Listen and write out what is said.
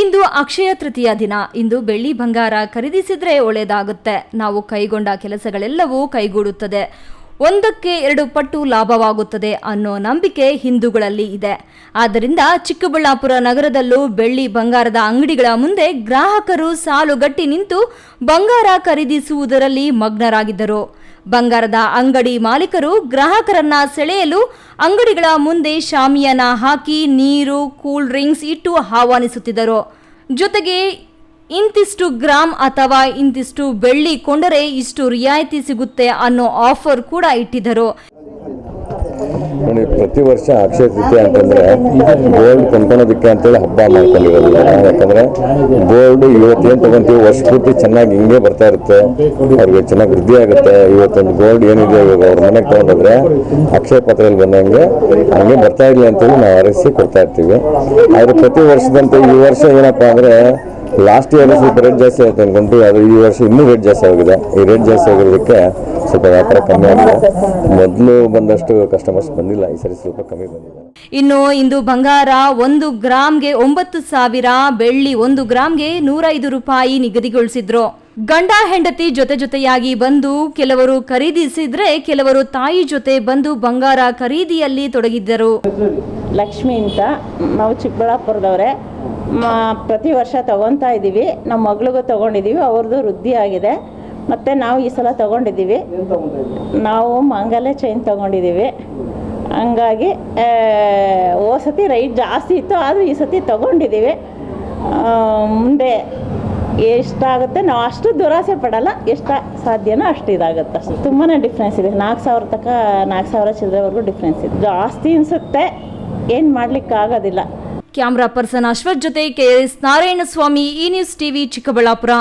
ಇಂದು ಅಕ್ಷಯ ತೃತೀಯ ದಿನ. ಇಂದು ಬೆಳ್ಳಿ ಬಂಗಾರ ಖರೀದಿಸಿದ್ರೆ ಒಳ್ಳೆಯದಾಗುತ್ತೆ. ನಾವು ಕೈಗೊಂಡ ಕೆಲಸಗಳೆಲ್ಲವೂ ಕೈಗೂಡುತ್ತದೆ. ಒಂದಕ್ಕೆ ಎರಡು ಪಟ್ಟು ಲಾಭವಾಗುತ್ತದೆ ಅನ್ನೋ ನಂಬಿಕೆ ಹಿಂದೂಗಳಲ್ಲಿ ಇದೆ. ಆದ್ದರಿಂದ ಚಿಕ್ಕಬಳ್ಳಾಪುರ ನಗರದಲ್ಲೂ ಬೆಳ್ಳಿ ಬಂಗಾರದ ಅಂಗಡಿಗಳ ಮುಂದೆ ಗ್ರಾಹಕರು ಸಾಲುಗಟ್ಟಿ ನಿಂತು ಬಂಗಾರ ಖರೀದಿಸುವುದರಲ್ಲಿ ಮಗ್ನರಾಗಿದ್ದರು. ಬಂಗಾರದ ಅಂಗಡಿ ಮಾಲೀಕರು ಗ್ರಾಹಕರನ್ನ ಸೆಳೆಯಲು ಅಂಗಡಿಗಳ ಮುಂದೆ ಶಾಮಿಯಾನ ಹಾಕಿ ನೀರು, ಕೂಲ್ ಡ್ರಿಂಕ್ಸ್ ಇಟ್ಟು ಆಹ್ವಾನಿಸುತ್ತಿದ್ದರು. ಜೊತೆಗೆ ಇಂತಿಷ್ಟು ಗ್ರಾಮ್ ಅಥವಾ ಇಂತಿಷ್ಟು ಬೆಳ್ಳಿ ಕೊಂಡರೆ ಇಷ್ಟು ರಿಯಾಯಿತಿ ಸಿಗುತ್ತೆ ಅನ್ನೋ ಆಫರ್ ಕೂಡ ಇಟ್ಟಿದ್ದರು. ಪ್ರತಿ ವರ್ಷ ಅಕ್ಷಯ ತೃತೀಯ ಅಂತಂದ್ರೆ ಗೋಲ್ಡ್ ಕೊಂಡ್ಕೊಳೋದಕ್ಕೆ ಅಂತೇಳಿ ಹಬ್ಬ ಮಾಡ್ಕೊಂಡಿರೋದು. ನಾವು. ಯಾಕಂದ್ರೆ ಗೋಲ್ಡ್ ಇವತ್ತು ಏನು ತಗೊಂತೀವಿ, ವರ್ಷ ಪೂರ್ತಿ ಚೆನ್ನಾಗಿ ಹಿಂಗೆ ಬರ್ತಾ ಇರುತ್ತೆ. ಅವ್ರಿಗೆ ಚೆನ್ನಾಗಿ ವೃದ್ಧಿ ಆಗುತ್ತೆ. ಇವತ್ತೊಂದು ಗೋಲ್ಡ್ ಏನಿದೆ, ಇವಾಗ ಅವ್ರ ಮನೆಗೆ ತಗೊಂಡೋದ್ರೆ ಅಕ್ಷಯ ಪತ್ರದಲ್ಲಿ ಬಂದಂಗೆ ಹಂಗೆ ಬರ್ತಾ ಇರಲಿ ಅಂತೇಳಿ ನಾವು ಅರಸಿ ಕೊಡ್ತಾ ಇರ್ತೀವಿ. ಆದ್ರೆ ಪ್ರತಿ ವರ್ಷದಂತೆ ಈ ವರ್ಷ ಏನಪ್ಪಾ ಅಂದ್ರೆ ಲಾಸ್ಟ್ ಇಯರ್ ಸ್ವಲ್ಪ ರೇಟ್ ಜಾಸ್ತಿ ಆಯ್ತು ಅನ್ಕೊಂಡು ಅದು ಈ ವರ್ಷ ಇನ್ನೂ ರೇಟ್ ಜಾಸ್ತಿ ಆಗಿದೆ. ಈ ರೇಟ್ ಜಾಸ್ತಿ ಆಗಿರೋದಕ್ಕೆ ಸ್ವಲ್ಪ ವ್ಯಾಪಾರ ಕಮ್ಮಿ ಆಗಿದೆ. ಮೊದಲು ಬಂದಷ್ಟು ಕಸ್ಟಮರ್ಸ್ ಬಂದಿಲ್ಲ, ಈ ಸರಿ ಸ್ವಲ್ಪ ಕಮ್ಮಿ ಬಂದಿದೆ. ಇನ್ನು ಇಂದು ಬಂಗಾರ ಒಂದು ಗ್ರಾಮ್ಗೆ ಒಂಬತ್ತು ಸಾವಿರ, ಬೆಳ್ಳಿ ಒಂದು ಗ್ರಾಮ್ಗೆ ನೂರೈದು ರೂಪಾಯಿ ನಿಗದಿಗೊಳಿಸಿದ್ರು. ಗಂಡ ಹೆಂಡತಿ ಜೊತೆ ಜೊತೆಯಾಗಿ ಬಂದು ಕೆಲವರು ಖರೀದಿಸಿದ್ರೆ, ಕೆಲವರು ತಾಯಿ ಜೊತೆ ಬಂದು ಬಂಗಾರ ಖರೀದಿಯಲ್ಲಿ ತೊಡಗಿದ್ದರು. ಲಕ್ಷ್ಮಿ ಅಂತ ನಾವು ಚಿಕ್ಕಬಳ್ಳಾಪುರದವ್ರೆ. ಮ- ಪ್ರತಿ ವರ್ಷ ತಗೊತಾ ಇದ್ದೀವಿ ನಮ್ಮ ಮಗಳಿಗೂ ತೊಗೊಂಡಿದ್ದೀವಿ ಅವ್ರದ್ದು ವೃದ್ಧಿ ಆಗಿದೆ. ಮತ್ತು ನಾವು ಈ ಸಲ ತೊಗೊಂಡಿದ್ದೀವಿ ನಾವು ಮಂಗಲ್ಯ ಚೈನ್ ತೊಗೊಂಡಿದ್ದೀವಿ ಹಂಗಾಗಿ ಓ ಸತಿ ರೈಟ್ ಜಾಸ್ತಿ ಇತ್ತು ಆದರೂ ಈ ಸತಿ ತೊಗೊಂಡಿದ್ದೀವಿ ಮುಂದೆ ಎಷ್ಟಾಗುತ್ತೆ ನಾವು ಅಷ್ಟು ದುರಾಸೆ ಪಡೋಲ್ಲ ಎಷ್ಟು ಸಾಧ್ಯನೋ ಅಷ್ಟು ಇದಾಗುತ್ತೆ ಅಷ್ಟು. ತುಂಬಾ ಡಿಫ್ರೆನ್ಸ್ ಇದೆ. ನಾಲ್ಕು ಸಾವಿರ ತನಕ ನಾಲ್ಕು ಸಾವಿರ ಚಿಲ್ಲರೆವರೆಗೂ ಡಿಫ್ರೆನ್ಸ್ ಇದೆ. ಜಾಸ್ತಿ ಅನಿಸುತ್ತೆ. ಏನು ಮಾಡ್ಲಿಕ್ಕೆ ಆಗೋದಿಲ್ಲ. ಕ್ಯಾಮ್ರಾ ಪರ್ಸನ್ ಅಶ್ವಥ್ ಜೊತೆ K S Narayanaswamy E news TV Chikkaballapur.